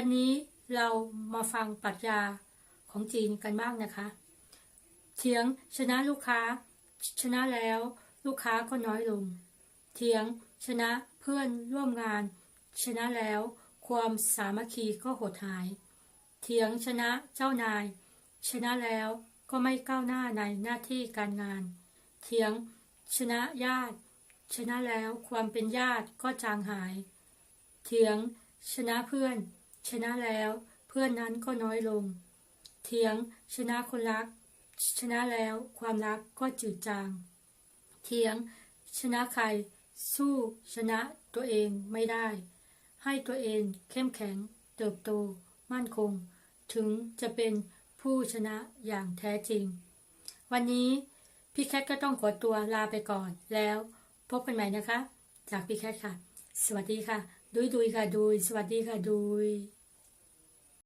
ันนี้เรามาฟังปรัชญาของจีนกันบ้างนะคะ เถียงชนะลูกค้า ชนะแล้ว ลูกค้าก็น้อยลง เถียงชนะเพื่อนร่วมงาน ชนะแล้ว ความสามัคคีก็หดหาย เถียงชนะเจ้านาย ชนะแล้วก็ไม่ก้าวหน้าในหน้าที่การงาน เถียงชนะญาติ ชนะแล้วความเป็นญาติก็จางหาย เถียงชนะเพื่อน ชนะแล้วเพื่อนนั้นก็น้อยลง เถียงชนะคนรัก ชนะแล้วความรักก็จืดจาง เถียง ชนะใคร สู้ชนะตัวเองไม่ได้ ให้ตัวเองเข้มแข็ง เติบโต มั่นคง ถึงจะเป็นผู้ชนะอย่างแท้จริง วันนี้พี่แคทก็ต้องขอตัวลาไปก่อนแล้วพบกันใหม่นะคะ จากพี่แคทค่ะ สวัสดีค่ะ ดุยดุยค่ะดุยสวัสดีค่ะดุย